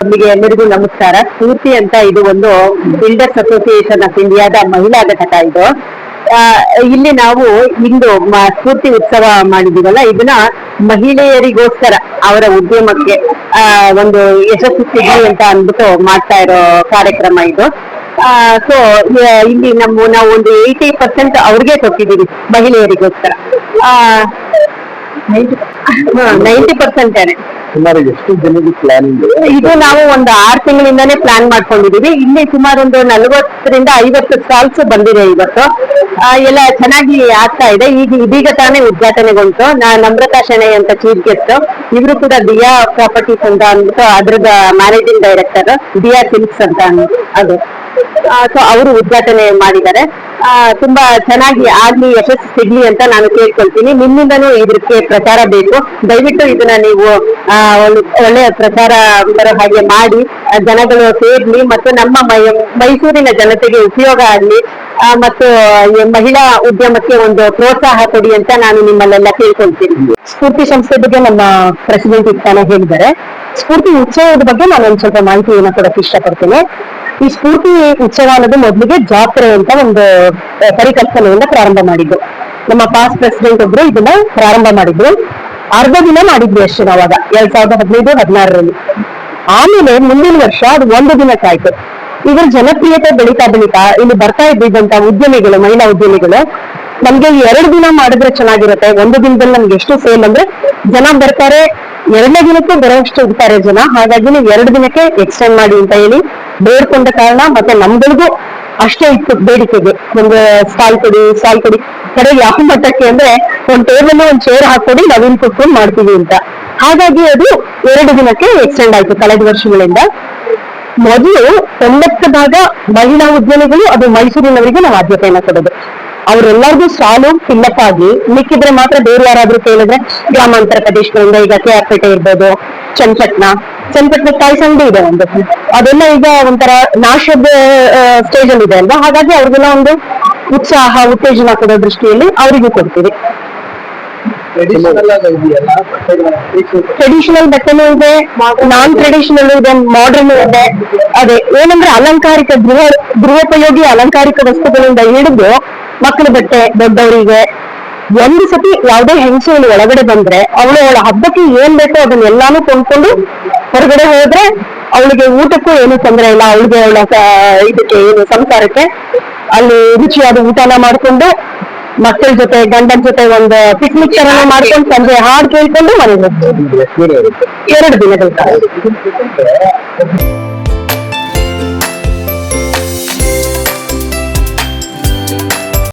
ನಿಮಗೆ ಎಲ್ಲರಿಗೂ ನಮಸ್ಕಾರ. ಸ್ಫೂರ್ತಿ ಅಂತ ಇದು ಒಂದು ಬಿಲ್ಡರ್ಸ್ ಅಸೋಸಿಯೇಷನ್ ಆಫ್ ಇಂಡಿಯಾದ ಮಹಿಳಾ ಘಟಕ ಇದು. ಆ, ಇಲ್ಲಿ ನಾವು ಇಂದು ಸ್ಫೂರ್ತಿ ಉತ್ಸವ ಮಾಡಿದೀವಲ್ಲ ಇದನ್ನ ಮಹಿಳೆಯರಿಗೋಸ್ಕರ ಅವರ ಉದ್ಯಮಕ್ಕೆ ಆ, ಒಂದು ಯಶಸ್ಸು ಸಿಗಲಿ ಅಂತ ಅಂದ್ಬಿಟ್ಟು ಮಾಡ್ತಾ ಇರೋ ಕಾರ್ಯಕ್ರಮ ಇದು. ಸೊ ಇಲ್ಲಿ ನಮ್ಮ ನಾವು ಒಂದು ಏಯ್ಟಿ ಪರ್ಸೆಂಟ್ ಅವ್ರಿಗೆ ಕೊಟ್ಟಿದ್ದೀವಿ ಮಹಿಳೆಯರಿಗೋಸ್ಕರ. ನೈಂಟಿ ಪರ್ಸೆಂಟ್ ಸುಮಾರು ಎಷ್ಟು ಜನಕ್ಕೆ ಪ್ಲಾನಿಂಗ್ ಇದು? ನಾವು ಒಂದು ಆರು ತಿಂಗಳಿಂದಾನೇ ಪ್ಲಾನ್ ಮಾಡ್ಕೊಂಡಿದೀವಿ ಇಲ್ಲಿ ಸುಮಾರು ಒಂದು ನಲವತ್ತರಿಂದ ಐವತ್ತು ಸ್ಟಾಲ್ಸ್ ಬಂದಿದೆ ಇವತ್ತು. ಎಲ್ಲ ಚೆನ್ನಾಗಿ ಆಗ್ತಾ ಇದೆ. ಈಗ ಇದೀಗ ತಾನೇ ಉದ್ಘಾಟನೆಗೊಂಡು ನಾ ನಮ್ರತಾ ಶೆಣೈ ಅಂತ ಚೀಫ್ ಗೆಸ್ಟ್ ಇವರು ಕೂಡ ದಿಯಾ ಪ್ರಾಪರ್ಟೀಸ್ ಅಂತ ಅಂದ್ಬಿಟ್ಟು ಅದ್ರದ ಮ್ಯಾನೇಜಿಂಗ್ ಡೈರೆಕ್ಟರ್ ದಿಯಾ ಸಿಲ್ಕ್ಸ್ ಅಂತ ಅಂದ್- ಸೊ ಅವರು ಉದ್ಘಾಟನೆ ಮಾಡಿದ್ದಾರೆ. ತುಂಬಾ ಚೆನ್ನಾಗಿ ಆಗ್ಲಿ, ಯಶಸ್ಸು ಸಿಗ್ಲಿ ಅಂತ ನಾನು ಕೇಳ್ಕೊಳ್ತೀನಿ. ನಿಮ್ಮಿಂದನೂ ಇದಕ್ಕೆ ಪ್ರಚಾರ ಬೇಕು. ದಯವಿಟ್ಟು ಇದನ್ನ ನೀವು ಒಳ್ಳೆಯ ಪ್ರಚಾರ ಬರೋ ಹಾಗೆ ಮಾಡಿ ಜನಗಳು ಸೇರ್ಲಿ ಮತ್ತು ನಮ್ಮ ಮೈಸೂರಿನ ಜನತೆಗೆ ಉಪಯೋಗ ಆಗ್ಲಿ ಮತ್ತು ಮಹಿಳಾ ಉದ್ಯಮಕ್ಕೆ ಒಂದು ಪ್ರೋತ್ಸಾಹ ಕೊಡಿ ಅಂತ ನಾನು ನಿಮ್ಮಲ್ಲೆಲ್ಲ ಕೇಳ್ಕೊಳ್ತೀನಿ. ಸ್ಫೂರ್ತಿ ಸಂಸ್ಥೆ ಬಗ್ಗೆ ನಮ್ಮ ಪ್ರೆಸಿಡೆಂಟ್ ಇರ್ತಾನೆ ಹೇಳಿದ್ದಾರೆ. ಸ್ಫೂರ್ತಿ ಉತ್ಸವದ ಬಗ್ಗೆ ನಾನು ಒಂದ್ ಸ್ವಲ್ಪ ಮಾಹಿತಿಯನ್ನು ಕೊಡಕ್ಕೆ ಇಷ್ಟಪಡ್ತೇನೆ. ಈ ಸ್ಫೂರ್ತಿ ಉತ್ಸವ ಅನ್ನೋದು ಮೊದಲಿಗೆ ಜಾತ್ರೆ ಅಂತ ಒಂದು ಪರಿಕಲ್ಪನೆಯಿಂದ ಪ್ರಾರಂಭ ಮಾಡಿದ್ದು. ನಮ್ಮ ಪಾಸ್ ಪ್ರೆಸಿಡೆಂಟ್ ಒಬ್ರು ಇದನ್ನ ಪ್ರಾರಂಭ ಮಾಡಿದ್ರು. ಅರ್ಧ ದಿನ ಮಾಡಿದ್ವಿ ಅಷ್ಟೇ ನಾವಾಗ, ಎರಡ್ ಸಾವಿರದ ಹದಿನೈದು, ಹದಿನಾರರಲ್ಲಿ. ಆಮೇಲೆ ಮುಂದಿನ ವರ್ಷ ಅದು ಒಂದು ದಿನಕ್ಕಾಯ್ತು ಇದ್ರ ಜನಪ್ರಿಯತೆ ಬೆಳೀತಾ ಬೆಳೀತಾ ಇಲ್ಲಿ ಬರ್ತಾ ಇದ್ದಿದ್ದಂತ ಉದ್ಯಮಿಗಳು, ಮಹಿಳಾ ಉದ್ಯಮಿಗಳು, ನಮ್ಗೆ ಎರಡು ದಿನ ಮಾಡಿದ್ರೆ ಚೆನ್ನಾಗಿರುತ್ತೆ. ಒಂದು ದಿನದಲ್ಲಿ ನಮ್ಗೆ ಎಷ್ಟು ಸೇಲ್ ಅಂದ್ರೆ ಜನ ಬರ್ತಾರೆ, ಎರಡನೇ ದಿನಕ್ಕೂ ಬರೋಷ್ಟು ಇರ್ತಾರೆ ಜನ. ಹಾಗಾಗಿ ನೀವು ಎರಡು ದಿನಕ್ಕೆ ಎಕ್ಸ್ಟೆಂಡ್ ಮಾಡಿ ಅಂತ ಹೇಳಿ ಬೇಡ್ಕೊಂಡ ಕಾರಣ ಮತ್ತೆ ನಮ್ಗಳಿಗೂ ಅಷ್ಟೇ ಇತ್ತು ಬೇಡಿಕೆಗೆ. ಒಂದು ಸ್ಟಾಲ್ ಕೊಡಿ ಸ್ಟಾಲ್ ಕೊಡಿ. ಕಡೆ ಯಾವ ಮಟ್ಟಕ್ಕೆ ಅಂದ್ರೆ ಒಂದ್ ಟೇಬಲ್ ಒಂದ್ ಚೇರ್ ಹಾಕೊಡಿ ನವೀನ್ ಕುತ್ಕೊಂಡು ಮಾಡ್ತೀವಿ ಅಂತ. ಹಾಗಾಗಿ ಅದು ಎರಡು ದಿನಕ್ಕೆ ಎಕ್ಸ್ಟೆಂಡ್ ಆಯ್ತು ಕಳೆದ ವರ್ಷಗಳಿಂದ. ಮೊದಲು ತೊಂಬತ್ತು ಭಾಗ ಮಹಿಳಾ ಉದ್ಯಮಿಗಳು, ಅದು ಮೈಸೂರಿನವರಿಗೆ ನಾವು ಆದ್ಯತೆಯನ್ನ ಕೊಡೋದು. ಅವರೆಲ್ಲರಿಗೂ ಸಾಲು ಫಿಲ್ಲಪ್ ಆಗಿ ಮಿಕ್ಕಿದ್ರೆ ಮಾತ್ರ ಬೇರೆ ಯಾರಾದ್ರೂ ಕೇಳಿದ್ರೆ ಗ್ರಾಮಾಂತರ ಪ್ರದೇಶಗಳಿಂದ ಈಗ ಕೆ ಆರ್ ಪೇಟೆ ಇರ್ಬೋದು ಚನ್ನಪಟ್ಟಣ ಚನ್ನಪಟ್ಟಣ ತಾಯಿ ಸಂಡೆ ಇದೆ ಒಂದು. ಅದೆಲ್ಲ ಈಗ ಒಂಥರ ನಾಶದ ಸ್ಟೇಜ್ ಅಲ್ಲಿ ಇದೆ ಅಲ್ವಾ? ಹಾಗಾಗಿ ಅವ್ರಿಗೆಲ್ಲ ಒಂದು ಉತ್ಸಾಹ ಉತ್ತೇಜನ ಕೊಡೋ ದೃಷ್ಟಿಯಲ್ಲಿ ಅವರಿಗೂ ಕೊಡ್ತೀವಿ. ಟ್ರೆಡಿಷನಲ್ ಬಟ್ಟೆನು ಟ್ರೆಡಿಷನಲ್ ಬಟ್ಟೆನೂ ಇದೆ ನಾನ್ ಟ್ರೆಡಿಷನಲ್ ಇದೆ ಮಾಡರ್ನ್ ಇದೆ. ಅದೇ ಏನಂದ್ರೆ ಅಲಂಕಾರಿಕ ಗೃಹ ಗೃಹೋಪಯೋಗಿ ಅಲಂಕಾರಿಕ ವಸ್ತುಗಳಿಂದ ಹಿಡಿದು ಮಕ್ಕಳ ಬಟ್ಟೆ ದೊಡ್ಡವರಿಗೆ ಒಂದು ಸತಿ ಯಾವ್ದೇ ಹೆಂಗಸು ಒಳಗಡೆ ಬಂದ್ರೆ ಅವಳು ಅವಳ ಹಬ್ಬಕ್ಕೆ ಏನ್ ಬೇಕೋ ಅದನ್ನೆಲ್ಲಾನು ಕೊಂಡ್ಕೊಂಡು ಹೊರಗಡೆ ಹೋದ್ರೆ ಅವಳಿಗೆ ಊಟಕ್ಕೂ ಏನು ತೊಂದರೆ ಇಲ್ಲ. ಅವಳಿಗೆ ಅವಳ ಇದಕ್ಕೆ ಏನು ಸಂಸಾರಕ್ಕೆ ಅಲ್ಲಿ ರುಚಿಯಾದ ಊಟನ ಮಾಡ್ಕೊಂಡು ಮಕ್ಕಳ ಜೊತೆ ಗಂಡನ ಜೊತೆ ಒಂದು ಪಿಕ್ನಿಕ್ ತರ ಮಾಡ್ಕೊಂಡು ಸಂಜೆ ಹಾಡು ಕೇಳ್ಕೊಂಡು ಮನೆಗೆ ಹೋಗ್ತೀವಿ. ಎರಡು ದಿನಗಳ ಕಾಲ.